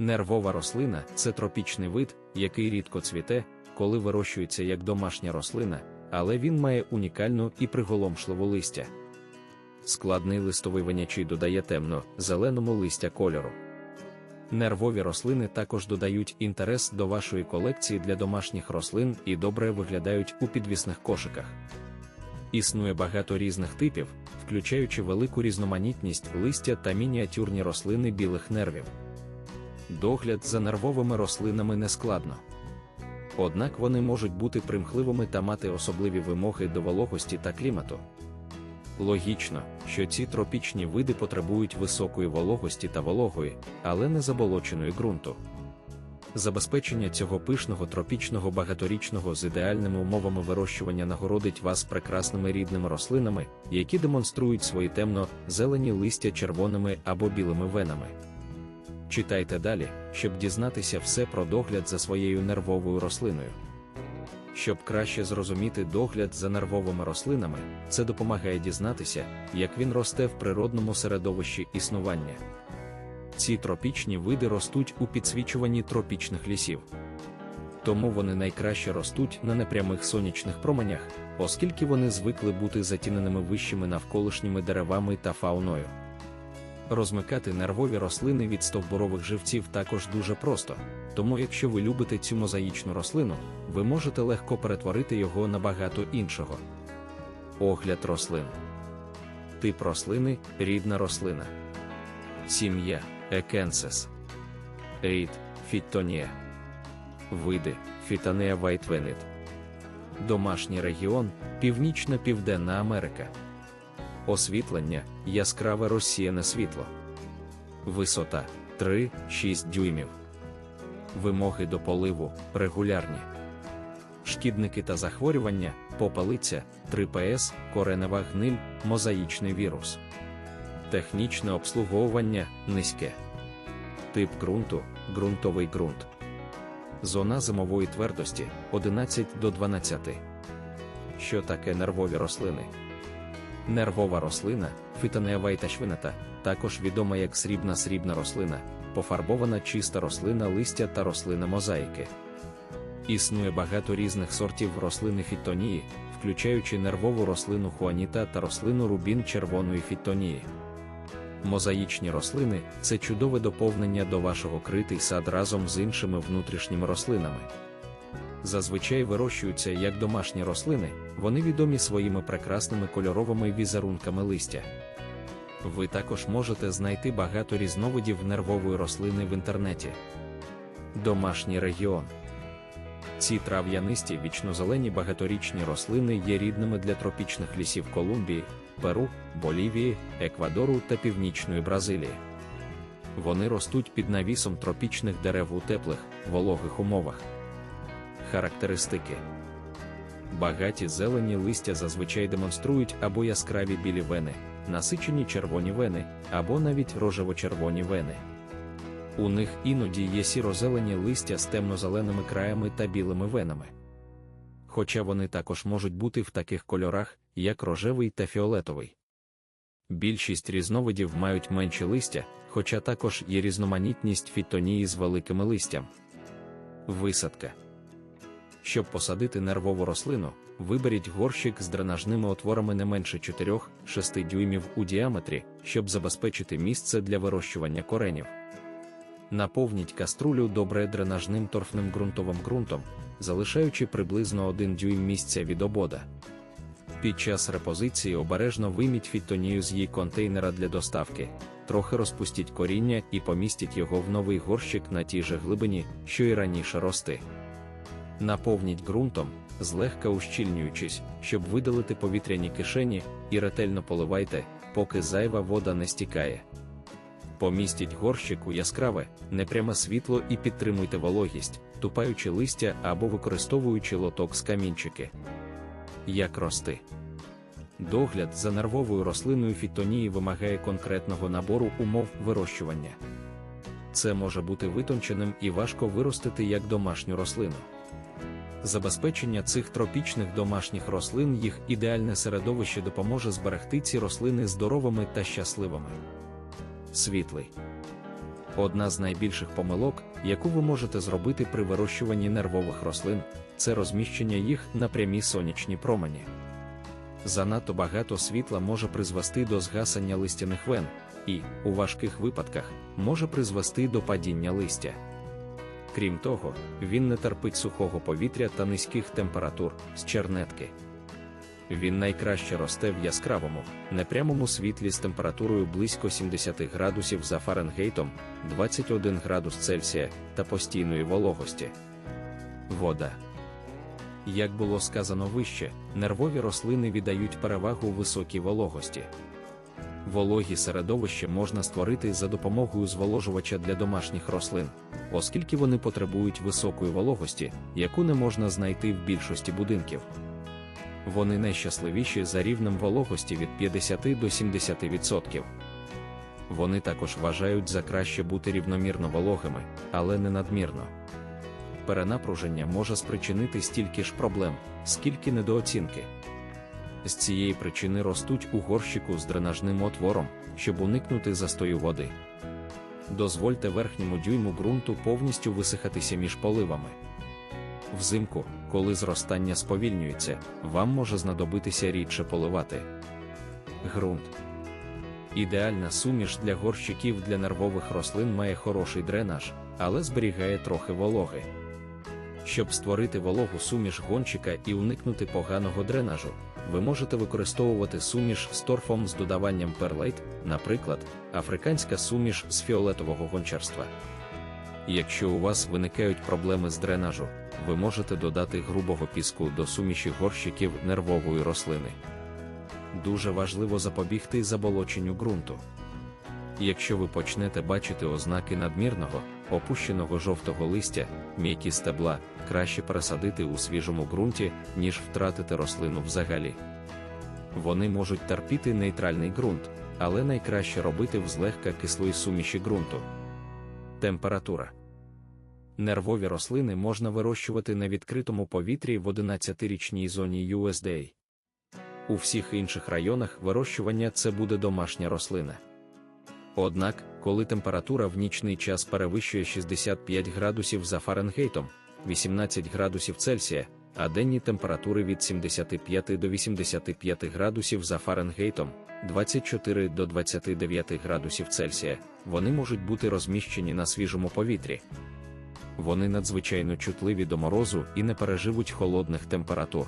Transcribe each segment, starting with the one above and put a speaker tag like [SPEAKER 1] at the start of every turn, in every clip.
[SPEAKER 1] Нервова рослина це тропічний вид, який рідко цвіте, коли вирощується як домашня рослина, але він має унікальну і приголомшливу листя. Складний листовий винячий додає темно, зеленому листя кольору. Нервові рослини також додають інтерес до вашої колекції для домашніх рослин і добре виглядають у підвісних кошиках. Існує багато різних типів, включаючи велику різноманітність листя та мініатюрні рослини білих нервів. Догляд за нервовими рослинами не складно. Однак вони можуть бути примхливими та мати особливі вимоги до вологості та клімату. Логічно, що ці тропічні види потребують високої вологості та вологої, але не заболоченої ґрунту. Забезпечення цього пишного тропічного багаторічного з ідеальними умовами вирощування нагородить вас прекрасними рідними рослинами, які демонструють свої темно-зелені листя червоними або білими венами. Читайте далі, щоб дізнатися все про догляд за своєю нервовою рослиною. Щоб краще зрозуміти догляд за нервовими рослинами, це допомагає дізнатися, як він росте в природному середовищі існування. Ці тропічні види ростуть у підсвічуванні тропічних лісів. Тому вони найкраще ростуть на непрямих сонячних променях, оскільки вони звикли бути затіненими вищими навколишніми деревами та фауною. Розмикати нервові рослини від стовбурових живців також дуже просто, тому якщо ви любите цю мозаїчну рослину, ви можете легко перетворити його на багато іншого. Огляд рослин. Тип рослини рідна рослина. Сім'я Екенсес. Рід Фіттонія. Види Фітанея Вайтвенит. Домашній регіон Північна Південна Америка. Освітлення яскраве розсіяне світло. Висота 3-6 дюймів. Вимоги до поливу регулярні. Шкідники та захворювання, попелиця, 3ПС, коренева гниль, мозаїчний вірус. Технічне обслуговування низьке. Тип ґрунту ґрунтовий ґрунт. Зона зимової твердості 11 до 12. Що таке нервові рослини? Нервова рослина, фітонеавайта швинета, також відома як срібна срібна рослина, пофарбована чиста рослина листя та рослина мозаїки. Існує багато різних сортів рослини фітонії, включаючи нервову рослину хуаніта та рослину рубін червоної фітонії. Мозаїчні рослини це чудове доповнення до вашого критий сад разом з іншими внутрішніми рослинами. Зазвичай вирощуються як домашні рослини, вони відомі своїми прекрасними кольоровими візерунками листя. Ви також можете знайти багато різновидів нервової рослини в інтернеті. Домашній регіон. Ці трав'янисті вічнозелені багаторічні рослини є рідними для тропічних лісів Колумбії, Перу, Болівії, Еквадору та Північної Бразилії. Вони ростуть під навісом тропічних дерев у теплих, вологих умовах. Характеристики багаті зелені листя зазвичай демонструють або яскраві білі вени, насичені червоні вени, або навіть рожево-червоні вени. У них іноді є сіро-зелені листя з темно-зеленими краями та білими венами. Хоча вони також можуть бути в таких кольорах, як рожевий та фіолетовий. Більшість різновидів мають менші листя, хоча також є різноманітність фітонії з великими листям. Висадка. Щоб посадити нервову рослину, виберіть горщик з дренажними отворами не менше 4-6 дюймів у діаметрі, щоб забезпечити місце для вирощування коренів. Наповніть каструлю добре дренажним торфним ґрунтовим ґрунтом, залишаючи приблизно 1 дюйм місця від обода. Під час репозиції обережно вийміть фітонію з її контейнера для доставки, трохи розпустіть коріння і помістіть його в новий горщик на тій же глибині, що й раніше рости. Наповніть ґрунтом, злегка ущільнюючись, щоб видалити повітряні кишені, і ретельно поливайте, поки зайва вода не стікає. Помістіть горщик у яскраве, непряме світло і підтримуйте вологість, тупаючи листя або використовуючи лоток з камінчики. Як рости. Догляд за нервовою рослиною фітонії вимагає конкретного набору умов вирощування. Це може бути витонченим і важко виростити як домашню рослину. Забезпечення цих тропічних домашніх рослин їх ідеальне середовище допоможе зберегти ці рослини здоровими та щасливими. Світлий. Одна з найбільших помилок, яку ви можете зробити при вирощуванні нервових рослин, це розміщення їх на прямі сонячні промені. Занадто багато світла може призвести до згасання листяних вен, і, у важких випадках, може призвести до падіння листя. Крім того, він не терпить сухого повітря та низьких температур з чернетки. Він найкраще росте в яскравому, непрямому світлі з температурою близько 70 градусів за Фаренгейтом, 21 градус Цельсія та постійної вологості. Вода. Як було сказано вище, нервові рослини віддають перевагу високій вологості. Вологі середовище можна створити за допомогою зволожувача для домашніх рослин, оскільки вони потребують високої вологості, яку не можна знайти в більшості будинків. Вони найщасливіші за рівнем вологості від 50 до 70%. Вони також вважають за краще бути рівномірно вологими, але не надмірно. Перенапруження може спричинити стільки ж проблем, скільки недооцінки. З цієї причини ростуть у горщику з дренажним отвором, щоб уникнути застою води. Дозвольте верхньому дюйму ґрунту повністю висихатися між поливами. Взимку, коли зростання сповільнюється, вам може знадобитися рідше поливати. Ґрунт. Ідеальна суміш для горщиків для нервових рослин має хороший дренаж, але зберігає трохи вологи. Щоб створити вологу суміш гончика і уникнути поганого дренажу, ви можете використовувати суміш з торфом з додаванням перлейт, наприклад, африканська суміш з фіолетового гончарства. Якщо у вас виникають проблеми з дренажу, ви можете додати грубого піску до суміші горщиків нервової рослини. Дуже важливо запобігти заболоченню ґрунту. Якщо ви почнете бачити ознаки надмірного, опущеного жовтого листя, м'які стебла, краще пересадити у свіжому ґрунті, ніж втратити рослину взагалі. Вони можуть терпіти нейтральний ґрунт, але найкраще робити в злегка кислої суміші ґрунту. Температура Нервові рослини можна вирощувати на відкритому повітрі в 11-річній зоні USDA. У всіх інших районах вирощування це буде домашня рослина. Однак, коли температура в нічний час перевищує 65 градусів за Фаренгейтом, 18 градусів Цельсія, а денні температури від 75 до 85 градусів за Фаренгейтом, 24 до 29 градусів Цельсія, вони можуть бути розміщені на свіжому повітрі. Вони надзвичайно чутливі до морозу і не переживуть холодних температур.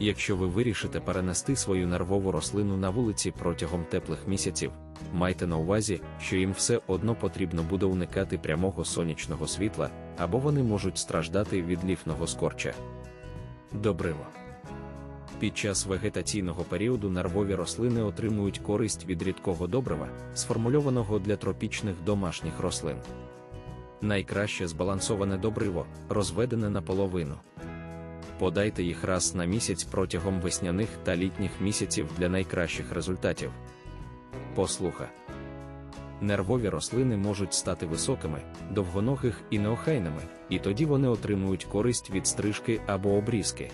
[SPEAKER 1] Якщо ви вирішите перенести свою нервову рослину на вулиці протягом теплих місяців, майте на увазі, що їм все одно потрібно буде уникати прямого сонячного світла, або вони можуть страждати від ліфного скорча. Добриво. Під час вегетаційного періоду нервові рослини отримують користь від рідкого добрива, сформульованого для тропічних домашніх рослин. Найкраще збалансоване добриво, розведене наполовину. Подайте їх раз на місяць протягом весняних та літніх місяців для найкращих результатів. Послуха. Нервові рослини можуть стати високими, довгоногих і неохайними, і тоді вони отримують користь від стрижки або обрізки.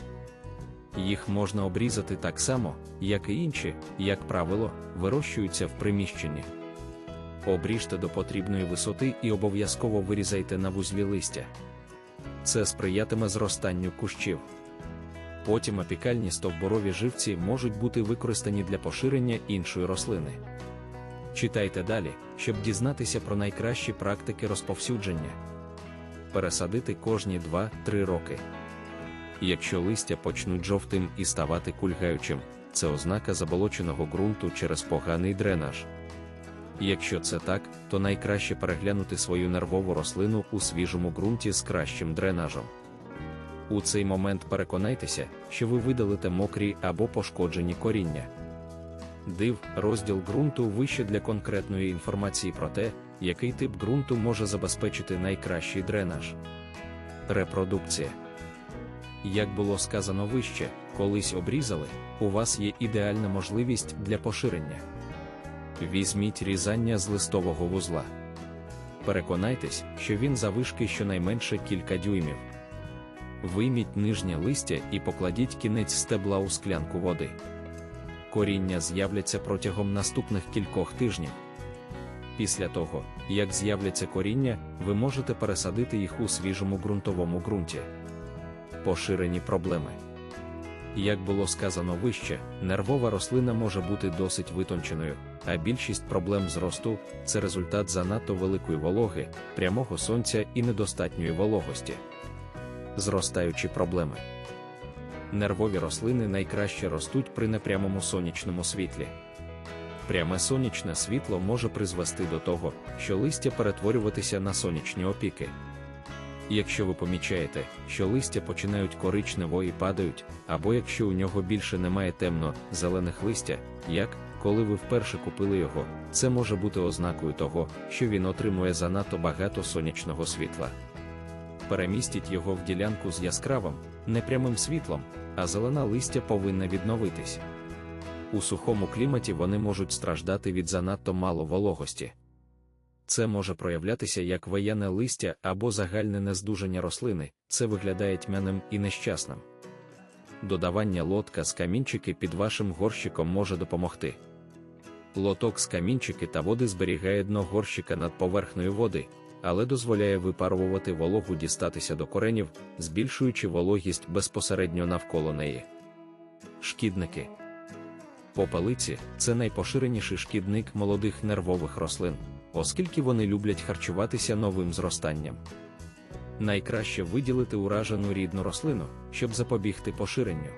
[SPEAKER 1] Їх можна обрізати так само, як і інші, як правило, вирощуються в приміщенні. Обріжте до потрібної висоти і обов'язково вирізайте на вузлі листя. Це сприятиме зростанню кущів. Потім апікальні стовборові живці можуть бути використані для поширення іншої рослини. Читайте далі, щоб дізнатися про найкращі практики розповсюдження. Пересадити кожні 2-3 роки. Якщо листя почнуть жовтим і ставати кульгаючим, це ознака заболоченого ґрунту через поганий дренаж. Якщо це так, то найкраще переглянути свою нервову рослину у свіжому ґрунті з кращим дренажем. У цей момент переконайтеся, що ви видалите мокрі або пошкоджені коріння. Див, розділ ґрунту вище для конкретної інформації про те, який тип ґрунту може забезпечити найкращий дренаж. Репродукція. Як було сказано вище, колись обрізали, у вас є ідеальна можливість для поширення. Візьміть різання з листового вузла. Переконайтесь, що він завишки щонайменше кілька дюймів. Вийміть нижнє листя і покладіть кінець стебла у склянку води. Коріння з'являться протягом наступних кількох тижнів. Після того, як з'являться коріння, ви можете пересадити їх у свіжому ґрунтовому ґрунті. Поширені проблеми. Як було сказано вище, нервова рослина може бути досить витонченою, а більшість проблем зросту це результат занадто великої вологи, прямого сонця і недостатньої вологості. Зростаючі проблеми. Нервові рослини найкраще ростуть при непрямому сонячному світлі. Пряме сонячне світло може призвести до того, що листя перетворюватися на сонячні опіки. Якщо ви помічаєте, що листя починають коричнево і падають, або якщо у нього більше немає темно-зелених листя, як коли ви вперше купили його, це може бути ознакою того, що він отримує занадто багато сонячного світла. Перемістіть його в ділянку з яскравим, непрямим світлом, а зелена листя повинна відновитись. У сухому кліматі вони можуть страждати від занадто мало вологості. Це може проявлятися як вияне листя або загальне нездужання рослини, це виглядає тьмяним і нещасним. Додавання лотка з камінчики під вашим горщиком може допомогти. Лоток з камінчики та води зберігає дно горщика над поверхнею води, але дозволяє випарувати вологу дістатися до коренів, збільшуючи вологість безпосередньо навколо неї. Шкідники Попелиці це найпоширеніший шкідник молодих нервових рослин, оскільки вони люблять харчуватися новим зростанням. Найкраще виділити уражену рідну рослину, щоб запобігти поширенню.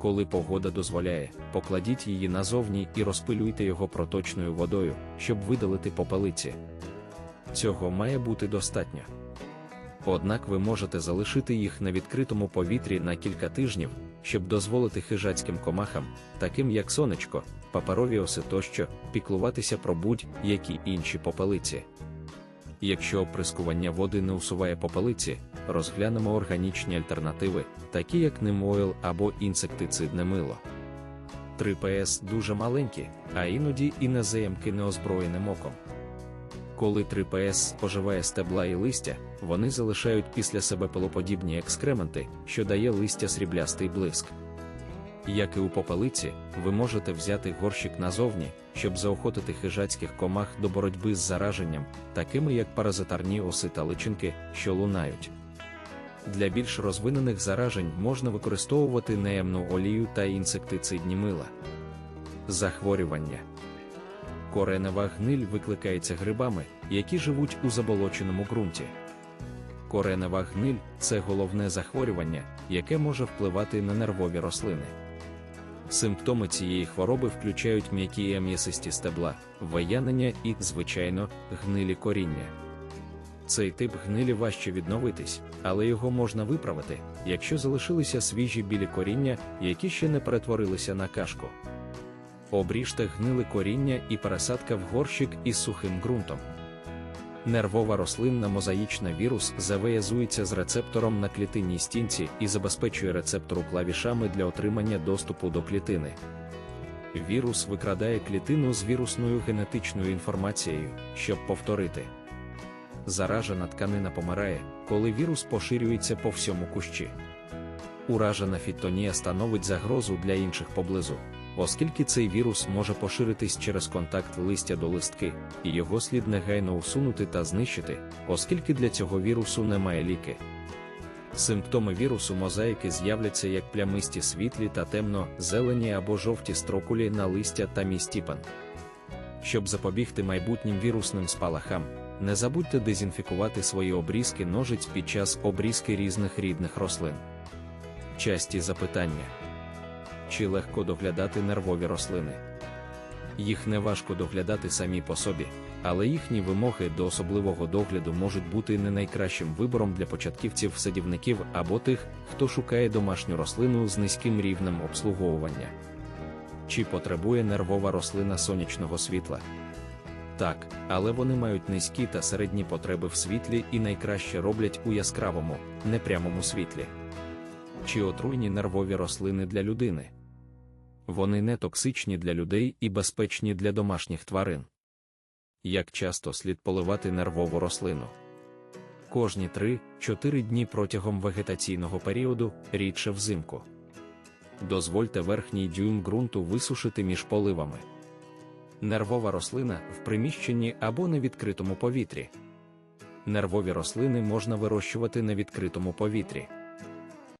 [SPEAKER 1] Коли погода дозволяє, покладіть її назовні і розпилюйте його проточною водою, щоб видалити попелиці. Цього має бути достатньо. Однак ви можете залишити їх на відкритому повітрі на кілька тижнів, щоб дозволити хижацьким комахам, таким як сонечко, паперові оси тощо, піклуватися про будь-які інші попелиці. Якщо оприскування води не усуває попелиці, розглянемо органічні альтернативи, такі як немойл або інсектицидне мило. 3ПС дуже маленькі, а іноді і незаємки неозброєним оком. Коли 3ПС споживає стебла і листя, вони залишають після себе пилоподібні екскременти, що дає листя сріблястий блиск. Як і у попелиці, ви можете взяти горщик назовні, щоб заохотити хижацьких комах до боротьби з зараженням, такими як паразитарні оси та личинки, що лунають. Для більш розвинених заражень можна використовувати неємну олію та інсектицидні мила. Захворювання Коренева гниль викликається грибами, які живуть у заболоченому ґрунті. Коренева гниль це головне захворювання, яке може впливати на нервові рослини. Симптоми цієї хвороби включають м'які і м'ясисті стебла, виянення і, звичайно, гнилі коріння. Цей тип гнилі важче відновитись, але його можна виправити, якщо залишилися свіжі білі коріння, які ще не перетворилися на кашку. Обріжте гниле коріння і пересадка в горщик із сухим ґрунтом. Нервова рослинна мозаїчна вірус завиязується з рецептором на клітинній стінці і забезпечує рецептору клавішами для отримання доступу до клітини. Вірус викрадає клітину з вірусною генетичною інформацією, щоб повторити. Заражена тканина помирає, коли вірус поширюється по всьому кущі. Уражена фітонія становить загрозу для інших поблизу оскільки цей вірус може поширитись через контакт листя до листки, і його слід негайно усунути та знищити, оскільки для цього вірусу немає ліки. Симптоми вірусу мозаїки з'являться як плямисті світлі та темно-зелені або жовті строкулі на листя та містіпан. Щоб запобігти майбутнім вірусним спалахам, не забудьте дезінфікувати свої обрізки ножиць під час обрізки різних рідних рослин. Часті запитання чи легко доглядати нервові рослини. Їх не важко доглядати самі по собі, але їхні вимоги до особливого догляду можуть бути не найкращим вибором для початківців-садівників або тих, хто шукає домашню рослину з низьким рівнем обслуговування. Чи потребує нервова рослина сонячного світла? Так, але вони мають низькі та середні потреби в світлі і найкраще роблять у яскравому, непрямому світлі. Чи отруйні нервові рослини для людини? Вони не токсичні для людей і безпечні для домашніх тварин. Як часто слід поливати нервову рослину? Кожні 3-4 дні протягом вегетаційного періоду, рідше взимку. Дозвольте верхній дюйм ґрунту висушити між поливами. Нервова рослина в приміщенні або на відкритому повітрі. Нервові рослини можна вирощувати на відкритому повітрі.